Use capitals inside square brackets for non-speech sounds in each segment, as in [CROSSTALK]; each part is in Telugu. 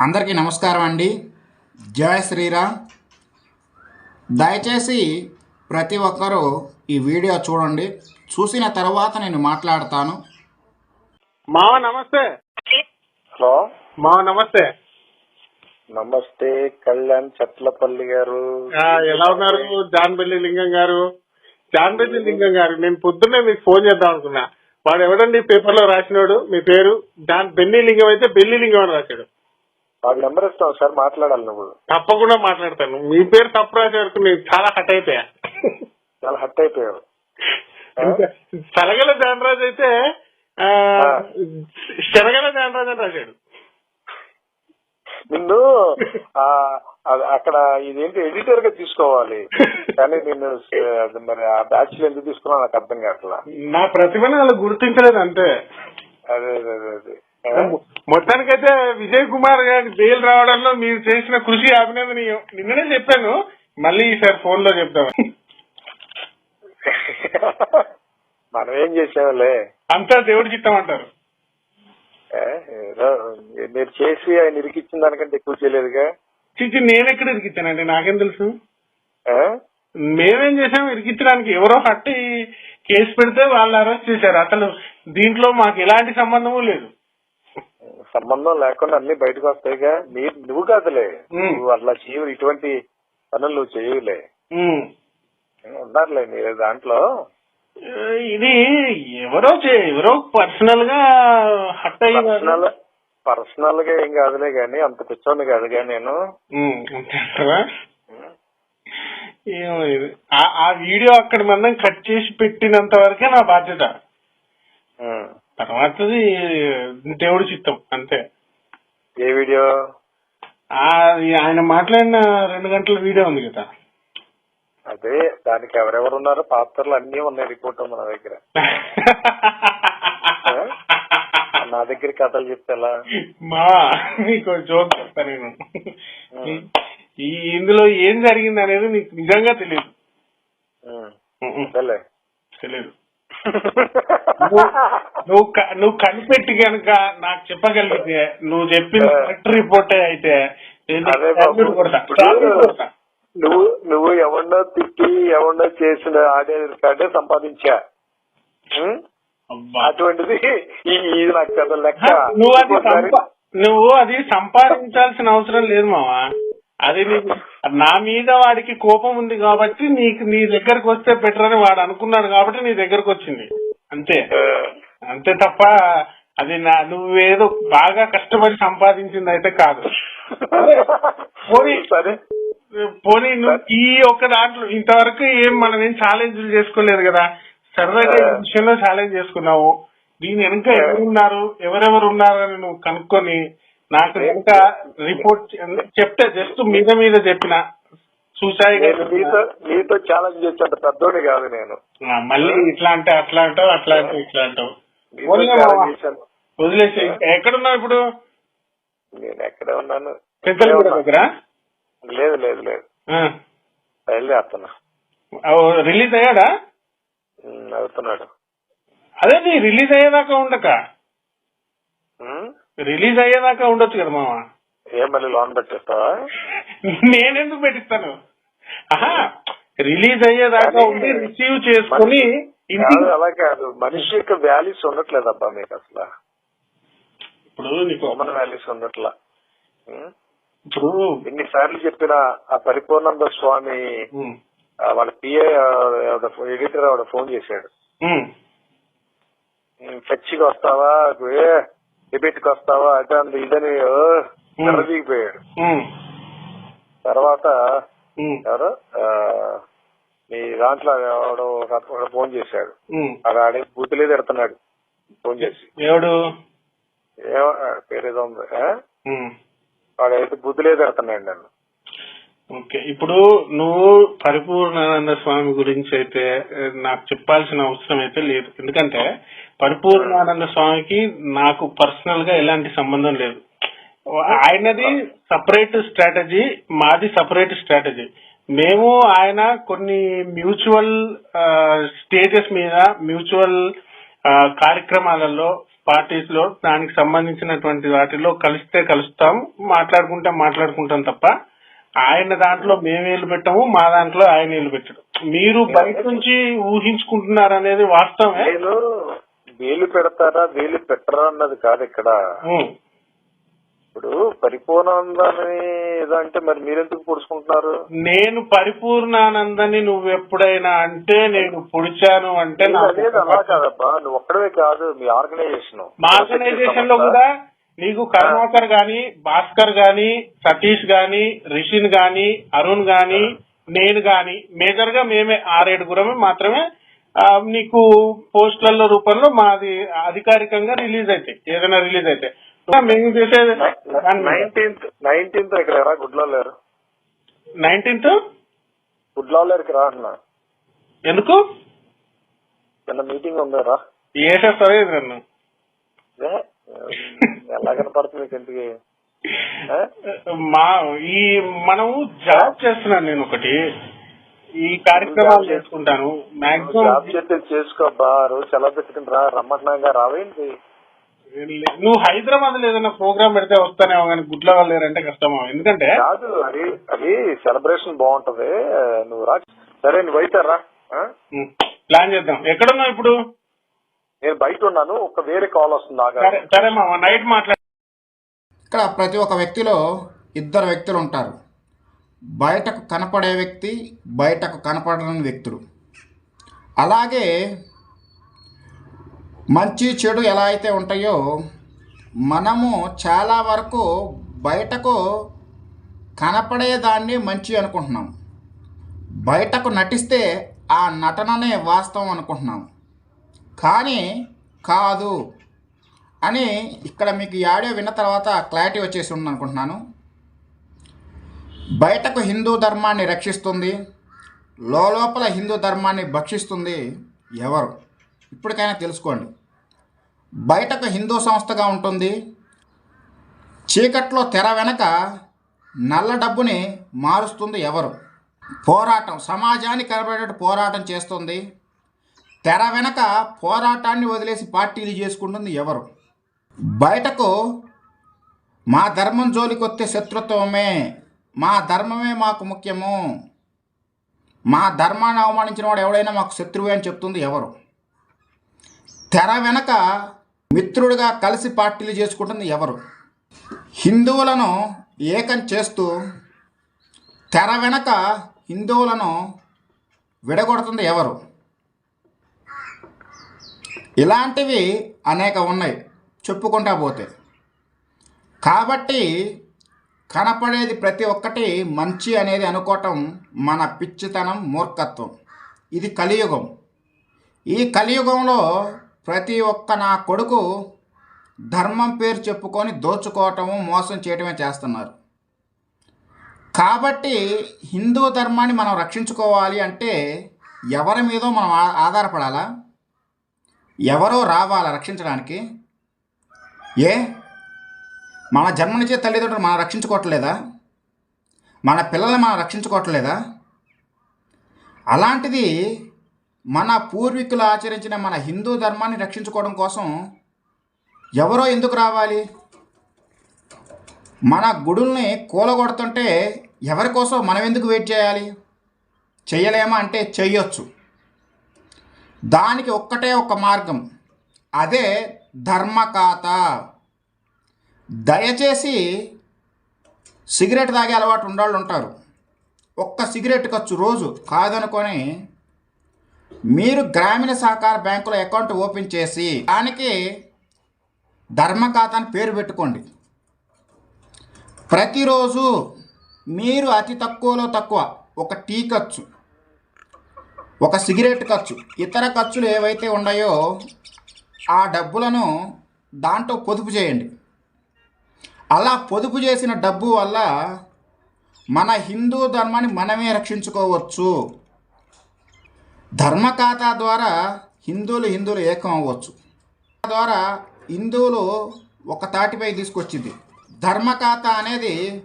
అందరికీ నమస్కారం అండి. జయ శ్రీరామ్. దయచేసి ప్రతి ఒక్కరూ ఈ వీడియో చూడండి. చూసిన తర్వాత నేను మాట్లాడతాను. మావ నమస్తే. హలో. మావ నమస్తే. నమస్తే కళ్యాణ్ చట్లపల్లి గారు. ఆ, ఎలా ఉన్నారు? జాన్బెల్లి లింగం గారు. జాన్బెల్లి లింగం గారు నేను పొద్దున్నే మీకు ఫోన్ చేద్దాం అనుకున్నా. వాడు ఎవడండి? పేపర్లో రాసినాడు. మీ పేరు? జాన్ బెన్ని లింగం అయితే బెల్లి లింగం అని రాశాడు. వాళ్ళ నెంబర్ ఇస్తాం సార్ మాట్లాడాలి నువ్వు. తప్పకుండా మాట్లాడతాను. మీ పేరు తప్పు రాసేవరకు నేను చాలా హట్ అయిపోయా. చాలా హట్ అయిపోయావు. సలగల జానరాజ్ అయితే శనగల జానరాజ్ అని రాశాడు. నిన్ను అక్కడ ఇదేంటి ఎడిటర్గా తీసుకోవాలి. కానీ నేను స- అది మరి ఆ బ్యాచ్ ఎందుకు తీసుకున్నా నాకు అర్థం కావట్లా. నా ప్రతిభను వాళ్ళు గుర్తించలేదు అంతే అదే అదే అదే? మొత్తానికైతే విజయ్ కుమార్ గారి బెయిల్ రావడంలో మీరు చేసిన కృషి అభినందనీయం. నిన్ననే చెప్పాను. మళ్ళీ ఈసారి ఫోన్లో చెప్తాం మనం ఏం చేసావులే అంతా దేవుడి చిత్తం అంటారు. మీరు చేసి ఆయన ఇరికిచ్చిన దానికంటే ఎక్కువ చేయలేదుగా? చిచ్చి నేను ఎక్కడ ఇరికిచ్చానండి? నాకేం తెలుసు? మేమేం చేసాం? ఇరికించడానికి ఎవరో హట్టి కేసు పెడితే వాళ్ళు అరెస్ట్ చేశారు. అసలు దీంట్లో మాకు ఎలాంటి సంబంధము లేదు. సంబంధం లేకుండా అన్ని బయటకు వస్తాయిగా. మీరు నువ్వు కాదులే. నువ్వు అట్లా చేయవు. ఇటువంటి పనులు నువ్వు చేయవులే. ఉన్నారులే మీరు దాంట్లో. ఇది ఎవరో ఎవరో పర్సనల్గా హట్ అయ్యారు పర్సనల్గా ఏం కాదులే గాని అంత పిచ్చోని కాదుగా నేను. ఆ- ఆ వీడియో అక్కడ మనం కట్ చేసి పెట్టినంత వరకే నా బాధ్యత. తర్వాతది దేవుడి చిత్తం అంతే. ఏ వీడియో? ఆ ఆయన మాట్లాడిన రెండు గంటల వీడియో ఉంది కదా. అదే దానికి ఎవరెవరు ఉన్నారో పాత్రలు అన్ని ఉన్నాయి రిపోర్ట్ ఉంది నా దగ్గర [LAUGHS] నా దగ్గర కథలు చెప్తే ఎలా మా నీకు జోక్ చెప్తా నేను. ఈ ఇందులో ఏం జరిగింది అనేది నీకు నిజంగా తెలియదు. తెలియదు నువ్వు నువ్వు కనిపెట్టి కనుక నాకు చెప్పగలిగితే నువ్వు చెప్పిన కరెక్ట్ రిపోర్టే అయితే నువ్వు నువ్వు ఎవరినో తిట్టి ఎవరినో చేసిన ఆడియో రికార్డే సంపాదించా. అటువంటిది ఈ ఇది నాకు పెద్ద లెక్క. నువ్వు అది నువ్వు అది సంపాదించాల్సిన అవసరం లేదు మావా. అది నీకు నా మీద వాడికి కోపం ఉంది కాబట్టి నీకు నీ దగ్గరకు వస్తే బెటర్ అని వాడు అనుకున్నాడు కాబట్టి నీ దగ్గరకు వచ్చింది. అంతే. అంతే తప్ప అది నా నువ్వేదో బాగా కష్టపడి సంపాదించింది అయితే కాదు. పోనీ. సరే. పోనీ నువ్వు ఈ ఒక్క దాంట్లో ఇంతవరకు ఏం మనం ఏం ఛాలెంజ్లు చేసుకోలేదు కదా. సరదాగా ఈ విషయంలో ఛాలెంజ్ చేసుకున్నావు. దీని వెనుక ఎవరున్నారు? ఎవరెవరు ఉన్నారు అని నువ్వు కనుక్కొని నాకు వెనుక రిపోర్ట్ చెప్తే జస్ట్ మీద మీద చెప్పిన చూసాయిగా నేను నీతో నీతో ఛాలెంజ్ చేసేంత పెద్దోడి కాదు నేను. మళ్ళీ ఇట్లా అంటే అట్లా అంటావు అట్లా అంటే ఇట్లా అంటావు. చేశాను. వదిలేసి ఎక్కడున్నావు ఇప్పుడు? నేను ఎక్కడే ఉన్నాను. దగ్గర? లేదు లేదు లేదు. బయలుదేరుతున్నా. రిలీజ్ అయ్యాడా? అవుతున్నాడు అదే నీ రిలీజ్ అయ్యేదాకా ఉండక. రిలీజ్ అయ్యేదాకా ఉండొచ్చు కదా మామ? ఏం మళ్ళీ లోన్ పెట్టేస్తావా? నేనెందుకు పెట్టిస్తాను? ఆహా రిలీజ్ అయ్యేదాకా ఉండి రిసీవ్ చేసుకుని కాదు అలా కాదు. మనిషి యొక్క వాల్యూస్ ఉండట్లేదు అబ్బా మీకు అసలు. ఇప్పుడు నీకు కామన్ వాల్యూస్ ఉండట్లా. ఇప్పుడు ఎన్నిసార్లు చెప్పిన ఆ పరిపూర్ణానంద స్వామి వాళ్ళ పిఏ ఎడిటర్ ఆవిడ ఫోన్ చేశాడు. చర్చికి వస్తావా? డిబేట్కి వస్తావా అదే అంది ఇదని దిగిపోయాడు. తర్వాత ఎవరు? ఆ, మీ దాంట్లో ఎవడో ఒక- ఫోన్ చేశాడు. అది ఆడే బూతులే తిడుతున్నాడు ఫోన్ చేసి. ఎవడు? పేరేదో ఉంది ఆ? ఉమ్, వాడైతే బుద్ధులే తిడుతున్నాడు నన్ను. ఓకే. ఇప్పుడు నువ్వు పరిపూర్ణానంద స్వామి గురించి అయితే నాకు చెప్పాల్సిన అవసరం అయితే లేదు. ఎందుకంటే పరిపూర్ణానంద స్వామికి నాకు పర్సనల్గా ఎలాంటి సంబంధం లేదు. ఆయనది సపరేట్ స్ట్రాటజీ మాది సపరేట్ స్ట్రాటజీ. మేము ఆయన కొన్ని మ్యూచువల్ స్టేటస్ మీద మ్యూచువల్ కార్యక్రమాలలో పార్టీస్లో దానికి సంబంధించినటువంటి వాటిలో కలిస్తే కలుస్తాం మాట్లాడుకుంటే మాట్లాడుకుంటాం తప్ప ఆయన దాంట్లో మేము ఏళ్ళు పెట్టాము మా దాంట్లో ఆయన ఏళ్ళు పెట్టడు. మీరు బయట నుంచి ఊహించుకుంటున్నారు అనేది వాస్తవమే. నేను వేలు పెడతారా వేలు పెట్టరా అన్నది కాదు ఇక్కడ. ఇప్పుడు పరిపూర్ణానందాన్ని ఏదో అంటే మరి మీరెందుకు పొడుచుకుంటున్నారు? నేను పరిపూర్ణానందని నువ్వు ఎప్పుడైనా అంటే నేను పొడిచాను అంటే అలా కాదబ్బా. నువ్వు ఒక్కడవే కాదు మీ ఆర్గనైజేషన్. మా ఆర్గనైజేషన్లో కూడా నీకు కరుణాకర్ గాని భాస్కర్ గాని సతీష్ గాని రిషిన్ గాని అరుణ్ గాని నేను గాని మేజర్గా మేమే ఆరేడుగురమే మాత్రమే నీకు పోస్టుల రూపంలో మాది అధికారికంగా రిలీజ్ అవుతాయి ఏదైనా రిలీజ్ అయితే మేము చేసేది నైన్టీన్త్ నైన్టీన్త్ ఇక్కడ రా గుడ్లో లేరు నైన్టీన్త్? గుడ్లో లేరుకి రా అన్న. ఎందుకు? మీటింగ్ ఉందా నన్ను? ఏ? ఎలా కనపడుతుంది ఇంటికి ఏ? మా ఈ మనం జాబ్ చేస్తున్నాను నేను ఒకటి. ఈ కార్యక్రమాలు చేసుకుంటాను. జాబ్ మాక్సిమం చేస్తే చేసుకోబ్బా రోజు సెలవు పెట్టుకుని రా రమ్మన్నాగా రావేంటి? నువ్వు హైదరాబాద్లో ఏదైనా ప్రోగ్రామ్ పెడితే వస్తానేమో కానీ గుడ్ల వాళ్ళు లేరంటే కష్టమో? ఎందుకంటే కాదు అది అది సెలబ్రేషన్ బాగుంటది. నువ్వు రా. సరే నువ్వు అయితే రా. ప్లాన్ చేద్దాం. ఎక్కడున్నావు ఇప్పుడు? నేను బయట ఉన్నాను ఒక వేరే కాల్ వస్తుంది ఆగా సరే సరే మామ నైట్ మాట్లాడు. ఇక్కడ ప్రతి ఒక్క వ్యక్తిలో ఇద్దరు వ్యక్తులు ఉంటారు. బయటకు కనపడే వ్యక్తి బయటకు కనపడని వ్యక్తులు. అలాగే మంచి చెడు ఎలా అయితే ఉంటాయో మనము చాలా వరకు బయటకు కనపడేదాన్ని మంచి అనుకుంటున్నాం. బయటకు నటిస్తే ఆ నటననే వాస్తవం అనుకుంటున్నాం. కానీ కాదు అని ఇక్కడ మీకు ఈ ఆడియో విన్న తర్వాత క్లారిటీ వచ్చేసి ఉంది అనుకుంటున్నాను బయటకు హిందూ ధర్మాన్ని రక్షిస్తుంది లోపల హిందూ ధర్మాన్ని భక్షిస్తుంది ఎవరు? ఇప్పటికైనా తెలుసుకోండి. బయటకు హిందూ సంస్థగా ఉంటుంది చీకట్లో తెర వెనక నల్ల డబ్బుని మారుస్తుంది ఎవరు? పోరాటం సమాజానికి కనబడేటట్టు పోరాటం చేస్తుంది తెర వెనక పోరాటాన్ని వదిలేసి పార్టీలు చేసుకుంటుంది ఎవరు? బయటకు మా ధర్మం జోలికొస్తే శత్రుత్వమే మా ధర్మమే మాకు ముఖ్యము. మా ధర్మాన్ని అవమానించిన వాడు ఎవడైనా మాకు శత్రువే అని చెప్తుంది ఎవరు? తెర వెనక మిత్రుడిగా కలిసి పార్టీలు చేసుకుంటుంది ఎవరు? హిందువులను ఏకం చేస్తూ తెర వెనక హిందువులను విడగొడుతుంది ఎవరు? ఇలాంటివి అనేక ఉన్నాయి. చెప్పుకుంటా పోతే. కాబట్టి కనపడేది ప్రతి ఒక్కటి మంచి అనేది అనుకోవటం మన పిచ్చితనం మూర్ఖత్వం. ఇది కలియుగం. ఈ కలియుగంలో ప్రతి ఒక్క నా కొడుకు ధర్మం పేరు చెప్పుకొని దోచుకోవటము మోసం చేయటమే చేస్తున్నారు. కాబట్టి హిందూ ధర్మాన్ని మనం రక్షించుకోవాలి అంటే ఎవరి మీదో మనం ఆ- ఆధారపడాలా? ఎవరో రావాలా రక్షించడానికి? ఏ? మన జన్మనిచ్చే తల్లిదండ్రులు మనం రక్షించుకోవట్లేదా? మన పిల్లల్ని మనం రక్షించుకోవట్లేదా? అలాంటిది మన పూర్వీకులు ఆచరించిన మన హిందూ ధర్మాన్ని రక్షించుకోవడం కోసం ఎవరో ఎందుకు రావాలి? మన గుడుల్ని కూలగొడుతుంటే ఎవరి కోసం మనం ఎందుకు వెయిట్ చేయాలి? చేయలేమా అంటే చెయ్యొచ్చు. దానికి ఒక్కటే ఒక మార్గం. అదే ధర్మకాత. దయచేసి సిగరెట్ తాగే అలవాటు ఉండాళ్ళు ఉంటారు. ఒక్క సిగరెట్ ఖర్చు రోజు కాదనుకొని మీరు గ్రామీణ సహకార బ్యాంకులో అకౌంట్ ఓపెన్ చేసి దానికి ధర్మఖాతాని పేరు పెట్టుకోండి. ప్రతిరోజు మీరు అతి తక్కువలో తక్కువ ఒక టీ ఖర్చు. ఒక సిగరెట్ ఖర్చు. ఇతర ఖర్చులు ఏవైతే ఉన్నాయో ఆ డబ్బులను దాంట్లో పొదుపు చేయండి. అలా పొదుపు చేసిన డబ్బు వల్ల మన హిందూ ధర్మాన్ని మనమే రక్షించుకోవచ్చు. ధర్మఖాతా ద్వారా హిందువులు హిందువులు ఏకం అవ్వచ్చు. ద్వారా హిందువులు ఒక తాటిపై తీసుకొచ్చింది. ధర్మఖాతా అనేది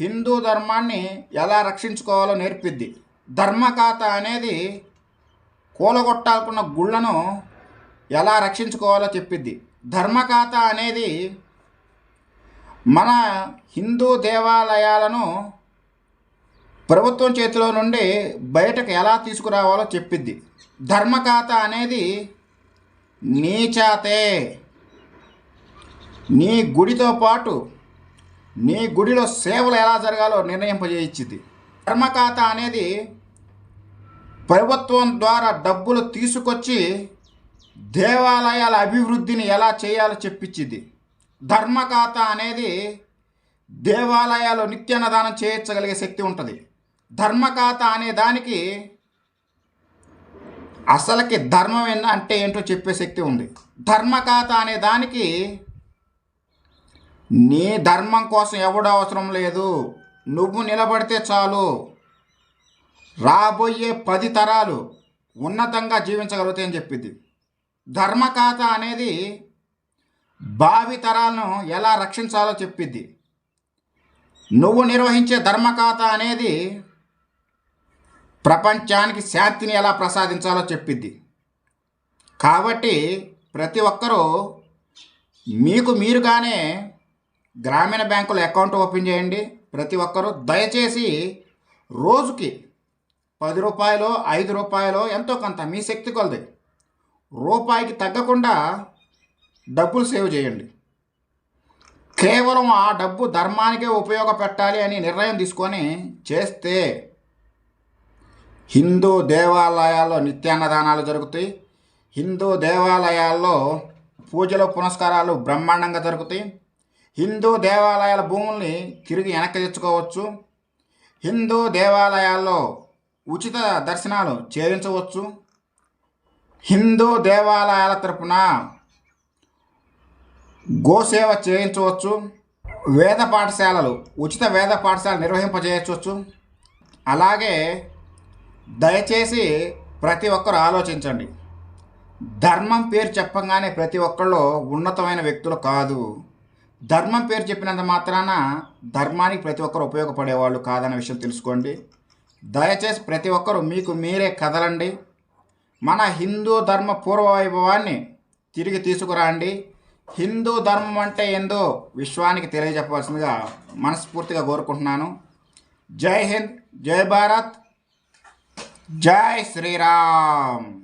హిందూ ధర్మాన్ని ఎలా రక్షించుకోవాలో నేర్పిద్ది. ధర్మకాత అనేది కూలగొట్టాలనుకున్న గుళ్ళను ఎలా రక్షించుకోవాలో చెప్పిద్ది. ధర్మకాత అనేది మన హిందూ దేవాలయాలను ప్రభుత్వం చేతిలో నుండి బయటకు ఎలా తీసుకురావాలో చెప్పిద్ది. ధర్మకాత అనేది నీచాతే నీ గుడితో పాటు నీ గుడిలో సేవలు ఎలా జరగాలో నిర్ణయింపజేయించింది ధర్మకాత అనేది ప్రభుత్వం ద్వారా డబ్బులు తీసుకొచ్చి దేవాలయాల అభివృద్ధిని ఎలా చేయాలో చెప్పించింది. ధర్మకాత అనేది దేవాలయాలు నిత్యాన్నదానం చేయించగలిగే శక్తి ఉంటుంది. ధర్మకాత అనే దానికి అసలుకి ధర్మం ఏంద- అంటే ఏంటో చెప్పే శక్తి ఉంది. ధర్మకాత అనే దానికి నీ ధర్మం కోసం ఎవడు అవసరం లేదు. నువ్వు నిలబడితే చాలు. రాబోయే పది తరాలు ఉన్నతంగా జీవించగలుగుతాయని చెప్పింది ధర్మకాత అనేది భావి తరాలను ఎలా రక్షించాలో చెప్పిద్ది. నువ్వు నిర్వహించే ధర్మకాత అనేది ప్రపంచానికి శాంతిని ఎలా ప్రసాదించాలో చెప్పిద్ది. కాబట్టి ప్రతి ఒక్కరూ మీకు మీరుగానే గ్రామీణ బ్యాంకులో అకౌంట్ ఓపెన్ చేయండి. ప్రతి ఒక్కరూ దయచేసి రోజుకి పది రూపాయలు ఐదు రూపాయలు ఎంతో కొంత మీ శక్తి కొలది. రూపాయికి తగ్గకుండా డబ్బులు సేవ్ చేయండి. కేవలం ఆ డబ్బు ధర్మానికే ఉపయోగపెట్టాలి అని నిర్ణయం తీసుకొని చేస్తే హిందూ దేవాలయాల్లో నిత్యాన్నదానాలు జరుగుతాయి. హిందూ దేవాలయాల్లో పూజలు పునస్కారాలు బ్రహ్మాండంగా జరుగుతాయి. హిందూ దేవాలయాల భూముల్ని తిరిగి వెనక్కి తెచ్చుకోవచ్చు. హిందూ దేవాలయాల్లో ఉచిత దర్శనాలు చేయించవచ్చు. హిందూ దేవాలయాల తరపున గోసేవ చేయించవచ్చు. వేద పాఠశాలలు ఉచిత వేద పాఠశాల నిర్వహింపజేయవచ్చు. అలాగే దయచేసి ప్రతి ఒక్కరు ఆలోచించండి. ధర్మం పేరు చెప్పగానే ప్రతి ఒక్కళ్ళు ఉన్నతమైన వ్యక్తులు కాదు. ధర్మం పేరు చెప్పినంత మాత్రాన ధర్మానికి ప్రతి ఒక్కరు ఉపయోగపడేవాళ్ళు కాదన్న విషయం తెలుసుకోండి. దయచేసి ప్రతి ఒక్కరూ మీకు మీరే కదలండి. మన హిందూ ధర్మ పూర్వ వైభవాన్ని తిరిగి తీసుకురండి. హిందూ ధర్మం అంటే ఏందో విశ్వానికి తెలియజెప్పవలసిందిగా మనస్ఫూర్తిగా కోరుకుంటున్నాను. జై హింద్ జై భారత్ జై శ్రీరామ్.